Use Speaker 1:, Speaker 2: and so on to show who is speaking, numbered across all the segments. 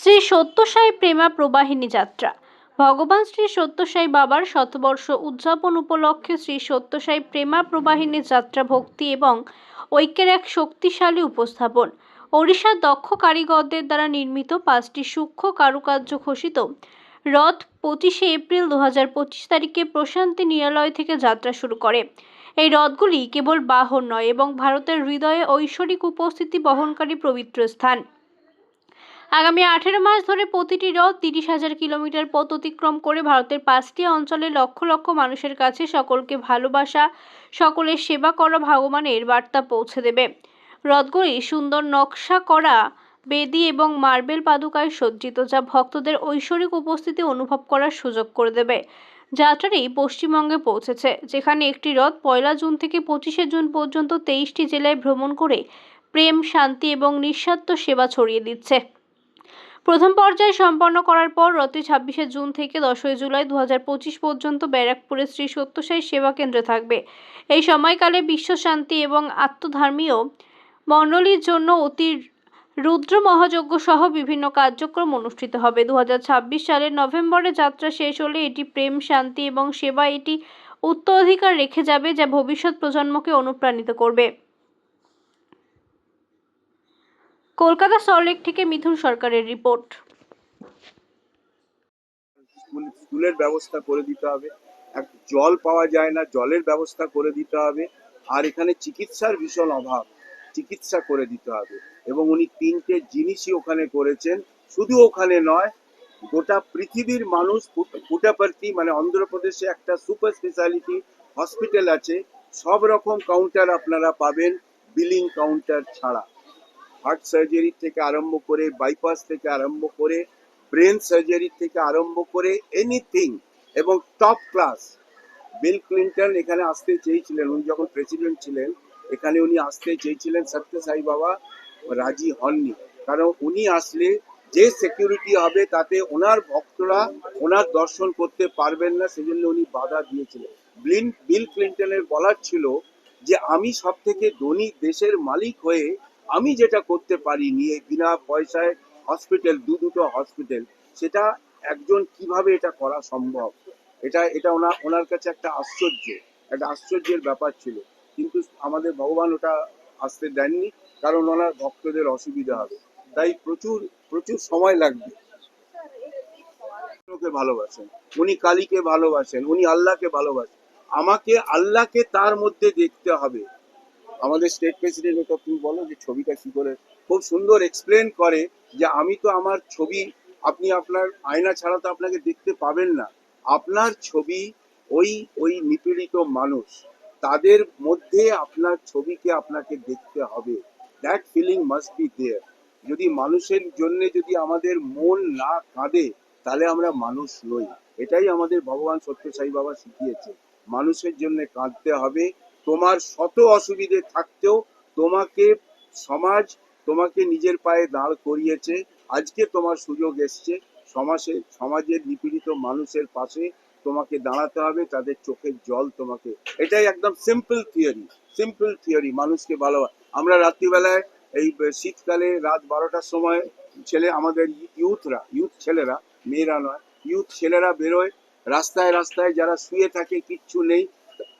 Speaker 1: শ্রী সত্যসাই প্রেমা প্রবাহিনী যাত্রা। ভগবান শ্রী সত্যসাই বাবার শতবর্ষ উদযাপন উপলক্ষে শ্রী সত্যসাই প্রেমা প্রবাহিনী যাত্রা ভক্তি এবং ঐক্যের এক শক্তিশালী উপস্থাপন। ওড়িশার দক্ষ কারিগরদের দ্বারা নির্মিত পাঁচটি সূক্ষ্ম কারুকার্য ঘোষিত রথ পঁচিশে এপ্রিল দু হাজার পঁচিশ তারিখে প্রশান্তি নিরালয় থেকে যাত্রা শুরু করে। এই রথগুলি কেবল বাহন নয়, এবং ভারতের হৃদয়ে ঐশ্বরিক উপস্থিতি বহনকারী পবিত্র স্থান। আগামী আঠেরো মাস ধরে প্রতিটি রথ তিরিশ হাজার কিলোমিটার পথ অতিক্রম করে ভারতের পাঁচটি অঞ্চলে লক্ষ লক্ষ মানুষের কাছে সকলকে ভালোবাসা, সকলের সেবা করা ভগবানের বার্তা পৌঁছে দেবে। রথগুলি সুন্দর নকশা করা, বেদি এবং মার্বেল পাদুকায় সজ্জিত, যা ভক্তদের ঐশ্বরিক উপস্থিতি অনুভব করার সুযোগ করে দেবে। যাত্রাটি পশ্চিমবঙ্গে পৌঁছেছে, যেখানে একটি রথ পয়লা জুন থেকে পঁচিশে জুন পর্যন্ত তেইশটি জেলায় ভ্রমণ করে প্রেম, শান্তি এবং নিঃস্বার্থ সেবা ছড়িয়ে দিচ্ছে। প্রথম পর্যায় সম্পন্ন করার পর রথটি ছাব্বিশে জুন থেকে দশই জুলাই দু পর্যন্ত ব্যারাকপুরে শ্রী সত্যসাই সেবা কেন্দ্রে থাকবে। এই সময়কালে বিশ্বশান্তি এবং আত্মধর্মীয় মণ্ডলীর জন্য অতি রুদ্র মহাযজ্ঞ সহ বিভিন্ন কার্যক্রম অনুষ্ঠিত হবে। দু হাজার ছাব্বিশ সালের নভেম্বরে যাত্রা শেষ হলে এটি প্রেম, শান্তি এবং সেবা এটি উত্তরাধিকার রেখে যাবে, যা ভবিষ্যৎ প্রজন্মকে অনুপ্রাণিত করবে। কলকাতা সল্টলেক থেকে মিথুন সরকারের রিপোর্ট।
Speaker 2: স্কুলের ব্যবস্থা করে দিতে হবে। এক, জল পাওয়া যায় না, জলের ব্যবস্থা করে দিতে হবে। আর এখানে চিকিৎসার ভীষণ অভাব, চিকিৎসা করে দিতে হবে। এবং উনি তিনটে জিনিসই ওখানে করেছেন। শুধু ওখানে নয়, গোটা পৃথিবীর মানুষ পুট- পুটাপার্তি মানে অন্ধ্রপ্রদেশে একটা সুপার স্পেশালিটি হসপিটাল আছে। সব রকম কাউন্টার আপনারা পাবেন, বিলিং কাউন্টার ছাড়া। হার্ট সার্জারি থেকে আরম্ভ করে বাইপাস থেকে আরম্ভ করে ব্রেন সার্জারি থেকে আরম্ভ করে এনিথিং এবং টপ ক্লাস বিল ক্লিন্টন এখানে আসতে চেয়েছিলেন। উনি যখন প্রেসিডেন্ট ছিলেন, এখানে উনি আসতে চেয়েছিলেন সত্য সাই বাবা রাজি হননি। কারণ উনি আসলে যে সিকিউরিটি হবে তাতে ওনার ভক্তরা ওনার দর্শন করতে পারবেন না, সেজন্য উনি বাধা দিয়েছিলেন। বিল ক্লিন্টনের বলার ছিল যে, আমি সব থেকে ধনী দেশের মালিক হয়ে আমি যেটা করতে পারি নিয়ে বিনা পয়সায় হসপিটাল দু দুটো হসপিটাল সেটা একজন কীভাবে এটা করা সম্ভব? এটা এটা ওনার ওনার কাছে একটা আশ্চর্য একটা আশ্চর্যের ব্যাপার ছিল। কিন্তু আমাদের ভগবান ওটা আসতে দেননি, কারণ ওনার ভক্তদের অসুবিধা হবে। তাই প্রচুর প্রচুর সময় লাগবে। কৃষ্ণকে ভালোবাসেন, উনি কালীকে ভালোবাসেন, উনি আল্লাহকে ভালোবাসেন। আমাকে আল্লাহকে তার মধ্যে দেখতে হবে। আমাদের স্টেট প্রেসিডেন্ট ওটা তুমি বলো যে ছবিটা কি করে খুব সুন্দর এক্সপ্লেন করে যে আমি তো আমার ছবি, আপনি আপনার আয়না ছাড়া তো আপনাকে দেখতে পাবেন না। আপনার ছবি ওই ওই নিপীড়িত মানুষ, তাদের মধ্যে আপনার ছবিকে আপনাকে দেখতে হবে। That feeling must be there যদি মানুষের জন্য যদি আমাদের মন না কাঁদে, তাহলে আমরা মানুষ নই। এটাই আমাদের ভগবান সত্য সাই বাবা শিখিয়েছে। মানুষের জন্য কাঁদতে হবে তোমার শত অসুবিধে থাকতেও তোমাকে সমাজ তোমাকে নিজের পায়ে দাঁড় করিয়েছে। আজকে তোমার সুযোগ এসছে। সমাজে সমাজের নিপীড়িত মানুষের পাশে তোমাকে দাঁড়াতে হবে, তাদের চোখের জল তোমাকে। এটাই একদম সিম্পল থিওরি সিম্পল থিওরি মানুষকে ভালো আমরা রাত্রিবেলায় এই শীতকালে রাত বারোটার সময় ছেলে, আমাদের ইউথরা, ইউথ ছেলেরা, মেয়েরা নয়, ইউথ ছেলেরা বেরোয়, রাস্তায় রাস্তায় যারা শুয়ে থাকে, কিচ্ছু নেই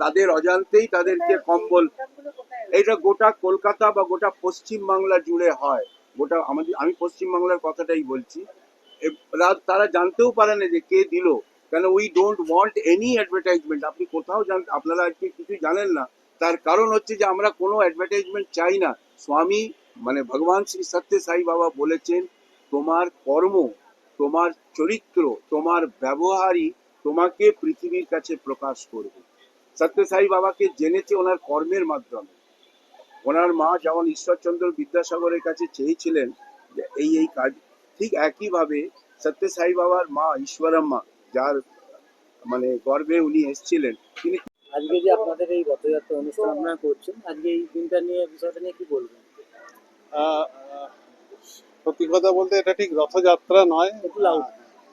Speaker 2: তাদের অজান্তেই তাদেরকে কম্বল। এটা গোটা কলকাতা বা গোটা পশ্চিম বাংলা জুড়ে হয়। গোটা আমাদের, আমি পশ্চিম বাংলার কথাটাই বলছি। তারা জানতেও পারে না যে কে দিল। কেন we don't want any advertisement আপনি কোথাও জান, আপনারা আজকে কিছু জানেন না। তার কারণ হচ্ছে যে আমরা কোনো অ্যাডভার্টাইজমেন্ট চাই না। স্বামী মানে ভগবান শ্রী সত্য সাই বাবা বলেছেন, তোমার কর্ম, তোমার চরিত্র, তোমার ব্যবহারই তোমাকে পৃথিবীর কাছে প্রকাশ করবে। সত্য সাই বাবাকে জেনেছে ওনার কর্মের মাধ্যমে। ওনার মা যেমন ঈশ্বরচন্দ্র বিদ্যাসাগরের কাছে চেয়েছিলেন যে এই এই কাজ ঠিক একইভাবে সত্য সাই বাবার মা ঈশ্বরাম্মা যার মানে গর্বে উনি এসেছিলেন তিনি
Speaker 3: আজকে যে আপনাদের এই রথযাত্রা অনুষ্ঠান আপনারা করছেন আজকে এই দিনটা নিয়ে বিষয়টা নিয়ে কি বলবেন?
Speaker 4: সত্যি কথা বলতে এটা ঠিক রথযাত্রা নয়।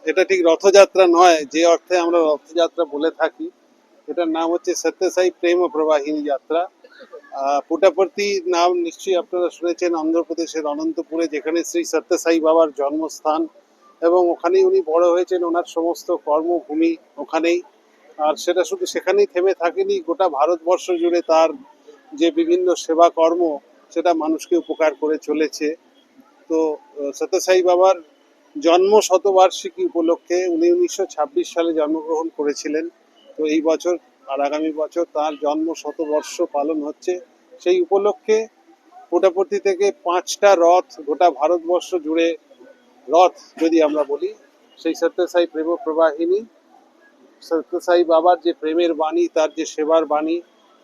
Speaker 4: এটা ঠিক রথযাত্রা নয় যে অর্থে আমরা রথযাত্রা বলে থাকি। এটার নাম হচ্ছে সত্যসাই প্রেম প্রবাহিনী যাত্রা পুটাপর্তি নাম নিশ্চয়ই আপনারা শুনেছেন, অন্ধ্রপ্রদেশের অনন্তপুরে, যেখানে শ্রী সত্যসাই বাবার জন্মস্থান এবং ওখানেই উনি বড় হয়েছেন, ওনার সমস্ত কর্মভূমি ওখানেই। আর সেটা শুধু সেখানেই থেমে থাকেনি, গোটা ভারতবর্ষ জুড়ে তার যে বিভিন্ন সেবা কর্ম সেটা মানুষকে উপকার করে চলেছে। তো সত্যসাই বাবার জন্ম শতবার্ষিকী উপলক্ষে উনি উনিশশো ছাব্বিশ সালে জন্মগ্রহণ করেছিলেন। তো এই বছর আর আগামী বছর তার জন্ম শতবর্ষ পালন হচ্ছে। সেই উপলক্ষে পুটাপর্তি থেকে পাঁচটা রথ গোটা ভারতবর্ষ জুড়ে রথ যদি আমরা বলি, সেই সত্যসাই প্রেম প্রবাহিনী, সত্যসাই বাবার যে প্রেমের বাণী, তার যে সেবার বাণী,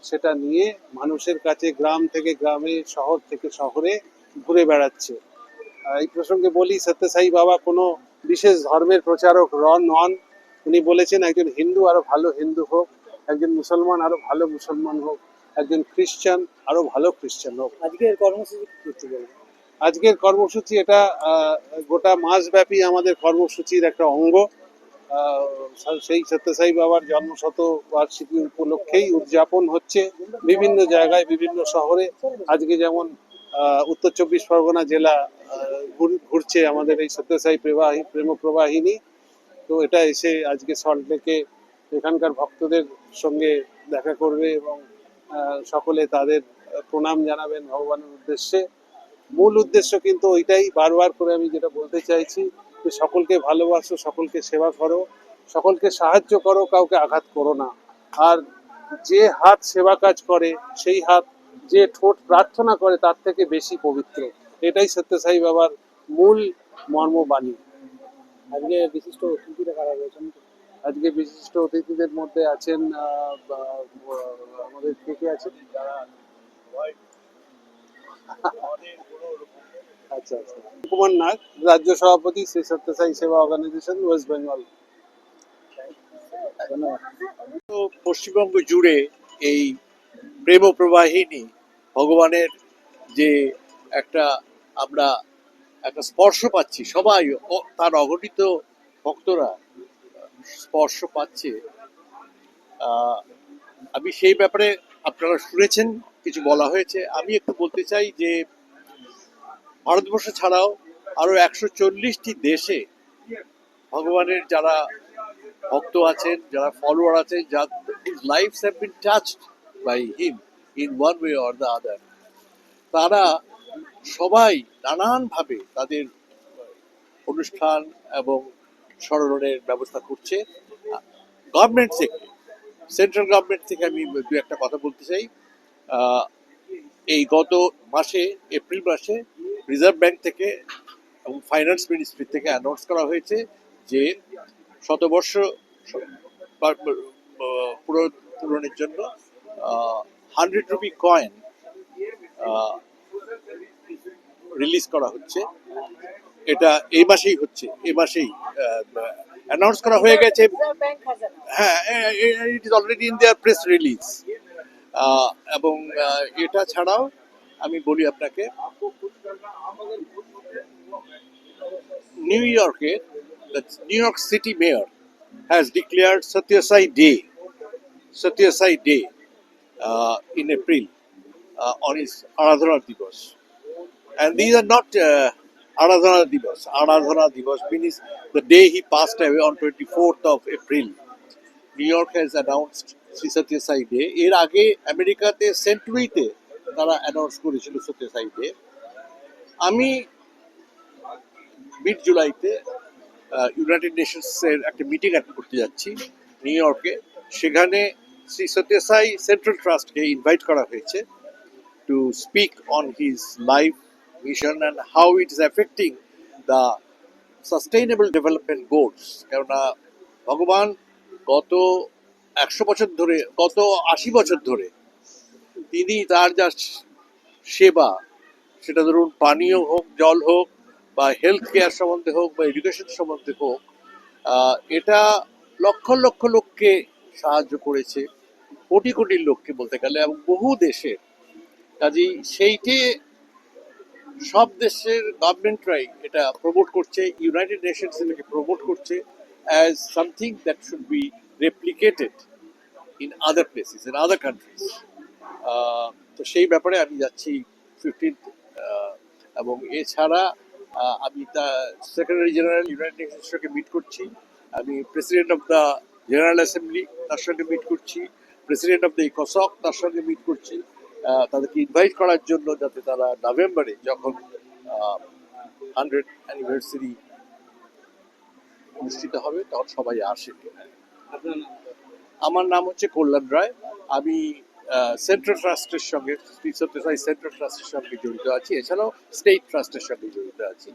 Speaker 4: সেটা নিয়ে মানুষের কাছে গ্রাম থেকে গ্রামে, শহর থেকে শহরে ঘুরে বেড়াচ্ছে। এই প্রসঙ্গে বলি, সত্যসাই বাবা কোনো বিশেষ ধর্মের প্রচারক রন নন। উনি বলেছেন একজন হিন্দু আরও ভালো হিন্দু হোক একজন মুসলমান আরও ভালো মুসলমান হোক একজন খ্রিস্টান আরও ভালো খ্রিস্টান হোক।
Speaker 3: আজকের কর্মসূচি
Speaker 4: আজকের কর্মসূচি এটা গোটা মাসব্যাপী আমাদের কর্মসূচির একটা অঙ্গ। সেই সত্যসাই বাবার জন্মশত বার্ষিকী উপলক্ষেই উদযাপন হচ্ছে বিভিন্ন জায়গায় বিভিন্ন শহরে। আজকে যেমন উত্তর চব্বিশ পরগনা জেলা ঘুর- ঘুরছে আমাদের এই সত্যসাই প্রবাহী প্রেম প্রবাহিনী তো এটা এসে আজকে সল্টলেকে এখানকার ভক্তদের সঙ্গে দেখা করবে এবং সকলে তাদের প্রণাম জানাবেন ভগবানের উদ্দেশ্যে। মূল উদ্দেশ্য কিন্তু ওইটাই বারবার করে আমি যেটা বলতে চাইছি যে সকলকে ভালোবাসো, সকলকে সেবা করো, সকলকে সাহায্য করো, কাউকে আঘাত করো না। আর যে হাত সেবা কাজ করে, সেই হাত যে ঠোঁট প্রার্থনা করে, তার থেকে বেশি পবিত্র। এটাই সত্যসাই বাবার মূল মর্মবাণী।
Speaker 3: আজকে বিশিষ্ট অতিথিরা কারা রয়েছেন?
Speaker 4: আজকে বিশিষ্ট অতিথিদের মধ্যে আছেন আমাদের কে কে আছেন? যারা আচ্ছা আচ্ছা। কুমার নাগ রাজ্য সভাপতি শ্রী সত্যসাই সেবা অর্গানাইজেশন ওয়েস্ট বেঙ্গল।
Speaker 5: পশ্চিমবঙ্গ জুড়ে এই প্রেম প্রবাহিনী ভগবানের যে একটা আমরা একটা স্পর্শ পাচ্ছি। সবাই তার অগণিত ভক্তরা স্পর্শ পাচ্ছে। আমি সেই ব্যাপারে আপনারা শুনেছেন, কিছু বলা হয়েছে। আমি একটু বলতে চাই যে, ভারতবর্ষ ছাড়াও আরও একশো চল্লিশটি দেশে ভগবানের যারা ভক্ত আছেন, যারা ফলোয়ার আছেন, যার life have been touched by him in one way or the other তারা সবাই নানানভাবে তাদের অনুষ্ঠান এবং স্মরণের ব্যবস্থা করছে। গভর্নমেন্ট থেকে সেন্ট্রাল গভর্নমেন্ট থেকে আমি দু একটা কথা বলতে চাই। এই গত মাসে এপ্রিল মাসে রিজার্ভ ব্যাংক থেকে এবং ফাইন্যান্স মিনিস্ট্রি থেকে অ্যানাউন্স করা হয়েছে যে শতবর্ষ পূরণের জন্য হান্ড্রেড রুপি কয়েন রিলিজ করা হচ্ছে। এটা এই মাসেই হচ্ছে এই মাসেই অ্যানাউন্স করা হয়ে গেছে। হ্যাঁ it is already in their press release এবং এটা ছাড়াও আমি বলি আপনাকে নিউ ইয়র্কে New York City mayor Satyasai Day, Satyasai Day uh, in April uh, on his Aradhana Divas. And these are not uh, Aradhana Divas. Aradhana Divas means the day he passed away on 24th of April. New York has announced Sri Satyasai Day. এর আগে আমেরিকাতে Saint লুইতে তারা announce করেছিল Sathya Sai Day আমি mid জুলাইতে United নেশনসের একটা meeting attend করতে যাচ্ছি নিউ ইয়র্কে সেখানে শ্রী সত্যসাই সেন্ট্রাল ট্রাস্টকে ইনভাইট করা হয়েছে to speak on his life mission and how it is affecting the sustainable development goals কেননা ভগবান গত একশো বছর ধরে, গত আশি বছর ধরে তিনি তার যা সেবা, সেটা ধরুন পানীয় হোক, জল হোক, বা হেলথ কেয়ার সম্বন্ধে হোক, বা এডুকেশন সম্বন্ধে হোক এটা লক্ষ লক্ষ লোককে সাহায্য করেছে, কোটি কোটি লোককে বলতে গেলে, এবং বহু দেশে। কাজেই সেইটে সব দেশের গভর্নমেন্টরাই এটা প্রমোট করছে ইউনাইটেড নেশনস এটাকে প্রমোট করছে as something that should be replicated in other places in other countries তো সেই ব্যাপারে আমি যাচ্ছি ফিফটিন্থ এবং এছাড়া আমি তা সেক্রেটারি জেনারেল ইউনাইটেড নেশনসের সঙ্গে মিট করছি। আমি President of the General Assembly তার সঙ্গে মিট করছি। প্রেসিডেন্ট অফ দ্য ইকসক তার সঙ্গে মিট করছি। তাদেরকে ইনভাইট করার জন্য যাতে তারা নভেম্বরে যখন হান্ড্রেড অ্যানিভার্সারি অনুষ্ঠিত হবে, তখন সবাই আসে। আমার নাম হচ্ছে কল্যাণ রায়। আমি সেন্ট্রাল ট্রাস্টের সঙ্গে সেন্ট্রাল ট্রাস্টের সঙ্গে জড়িত আছি। এছাড়াও স্টেট ট্রাস্টের সঙ্গে জড়িত আছি।